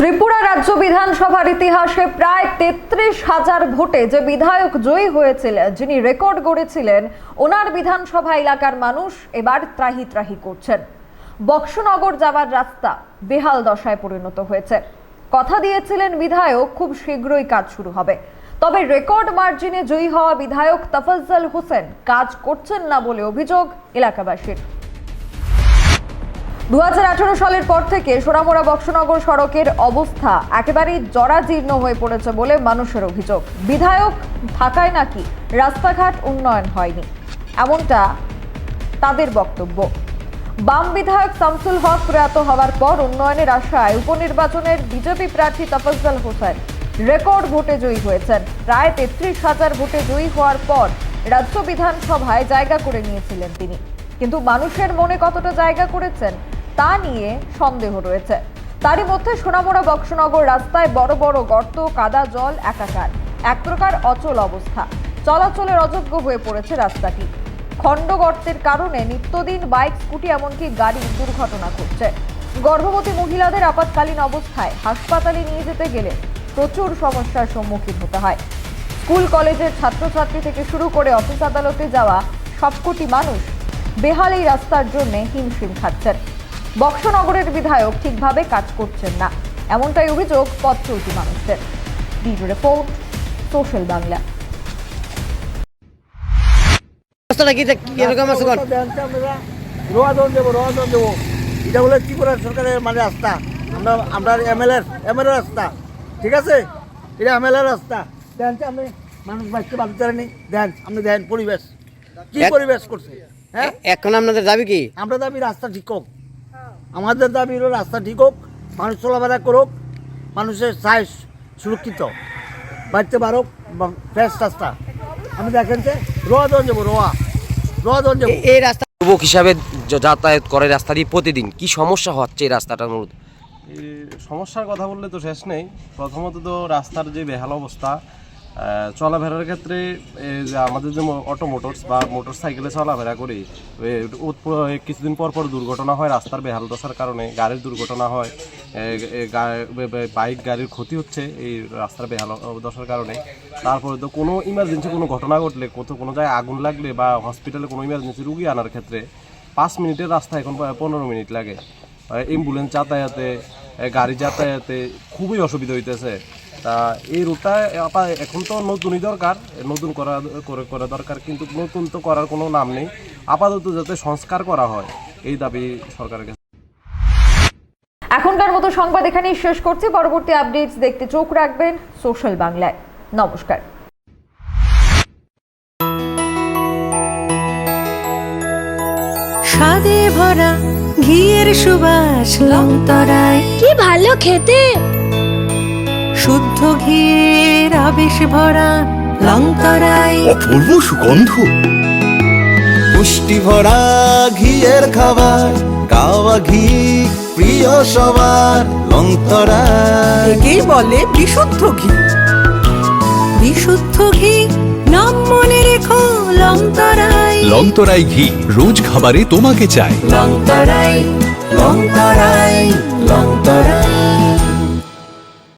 ত্রিপুরা রাজ্য বিধানসভার ইতিহাসে প্রায় তেত্রিশ হাজার ভোটে যে বিধায়ক জয়ী হয়েছিলেন, যিনি রেকর্ড গড়েছিলেন, ওনার বিধানসভা এলাকার মানুষ এবার ত্রাহি ত্রাহি করছেন। বক্সনগর যাওয়ার রাস্তা বেহাল দশায় পরিণত হয়েছে। কথা দিয়েছিলেন বিধায়ক, খুব শীঘ্রই কাজ শুরু হবে। তবে রেকর্ড মার্জিনে জয়ী হওয়া বিধায়ক তফাজ্জল হোসেন কাজ করছেন না বলে অভিযোগ এলাকাবাসীর। দু হাজার আঠেরো সালের পর থেকে সোনামোড়া বক্সনগর সড়কের অবস্থা একেবারেই জরাজীর্ণ হয়ে পড়েছে বলে মানুষের অভিযোগ। বিধায়ক থাকায় নাকি রাস্তাঘাট উন্নয়ন হয়নি, এমনটা তাদের বক্তব্য। বাম বিধায়ক শামসুল হক প্রয়াত হওয়ার পর উন্নয়নের আশায় উপনির্বাচনের বিজেপি প্রার্থী তফাজ্জল হোসেন রেকর্ড ভোটে জয়ী হয়েছেন। প্রায় তেত্রিশ হাজার ভোটে জয়ী হওয়ার পর রাজ্য বিধানসভায় জায়গা করে নিয়েছিলেন তিনি। কিন্তু মানুষের মনে কতটা জায়গা করেছেন তা নিয়ে সন্দেহ রয়েছে। তারই মধ্যে সোনামুড়া বক্সনগর রাস্তায় বড় বড় গর্ত, কাদা জল, একাকার। এক প্রকার অচল অবস্থা। চলাচলের অযোগ্য হয়ে পড়েছে রাস্তাটি। খণ্ড গর্তের কারণে নিত্যদিন বাইক, স্কুটি, এমনকি গাড়ি দুর্ঘটনা ঘটছে। গর্ভবতী মহিলাদের আপাতকালীন অবস্থায় হাসপাতালে নিয়ে যেতে গেলে প্রচুর সমস্যার সম্মুখীন হতে হয়। স্কুল, কলেজের ছাত্রছাত্রী থেকে শুরু করে অফিস আদালতে যাওয়া সবকটি মানুষ বেহাল এই রাস্তার জন্য হিমশিম খাচ্ছেন। বক্সনগরের বিধায়ক ঠিকভাবে কাজ করছেন না। এমনটাই অভিযোগ পথ চলতি মানুষদের। Bureau report social Bangla. রাস্তাটা কি কি এরকম আছে রোয়া দন দেবো রোয়া দন দেবো এটা হলো ত্রিপুরা সরকারের মানে রাস্তা। আমরা আমরা এমএলএর এমএলএর রাস্তা। ঠিক আছে? এটা এমএলএর রাস্তা। দেন আপনি মানুষ বাঁচতে বাঁচতে পারেনি দেন আপনি দেন পরিবেশ। কি পরিবেশ করছে? হ্যাঁ? এখন আপনাদের দাবি কি? আমরা দাবি রাস্তা ঠিক হোক। আমাদের দাবি হলো রাস্তা ঠিক হোক মানুষ চলাফেরা করুক মানুষের সাইজ সুরক্ষিত বাড়তে পারুক ফ্রেশ রাস্তা। আমি দেখেন যে রোয়া দন যাব রোয়া। রোয়া দন যাব। এই রাস্তা যুবক হিসাবে যাতায়াত করে রাস্তা দিয়ে প্রতিদিন কি সমস্যা হচ্ছে এই রাস্তাটার এই সমস্যার কথা বললে তো শেষ নেই। প্রথমত তো রাস্তার যে বেহাল অবস্থা চলাফেরার ক্ষেত্রে যে আমাদের যে অটো মোটরস বা মোটর সাইকেলে চলাফেরা করি কিছুদিন পর পর দুর্ঘটনা হয়, রাস্তার বেহাল দশার কারণে, গাড়ির দুর্ঘটনা হয় বাইক গাড়ির ক্ষতি হচ্ছে এই রাস্তার বেহাল দশার কারণে। তারপরে তো কোনো ইমার্জেন্সি কোনো ঘটনা ঘটলে, কোথাও কোনো জায়গায় আগুন লাগলে বা হসপিটালে কোনো ইমার্জেন্সি রুগী আনার ক্ষেত্রে, পাঁচ মিনিটের রাস্তা এখন পনেরো মিনিট লাগে। অ্যাম্বুলেন্স যাতায়াতে গাড়ি যাতায়াতে খুবই অসুবিধা হইতেছে। তা এই রুটটা আপা- এখন তো নতুনই দরকার নতুন করা করে করা দরকার কিন্তু নতুন তো করার কোনো নাম নেই। আপাতত যাতে সংস্কার করা হয় এই দাবি সরকারের কাছে। এখনকার মতো সংবাদ এখানেই শেষ করছি। পরবর্তী আপডেটস দেখতে চোখ রাখবেন সোশ্যাল বাংলায়। নমস্কার। স্বাদে ভরা ঘিয়ের সুবাস লংতরায় কি ভালো খেতে! শুদ্ধ ঘিয়ের আবেশ ভরা লংতরায় অপূর্ব সুগন্ধ। পুষ্টি ভরা ঘিয়ের খাবার কাওয়া ঘি প্রিয় সবার লংতরা একেই বলে বিশুদ্ধ ঘি। বিশুদ্ধ ঘি নাম মনে রেখো লংতরায় লংতরাই ঘি রোজ খাবারে তোমাকে চাই লংতরায় লংতরাই লংতরাই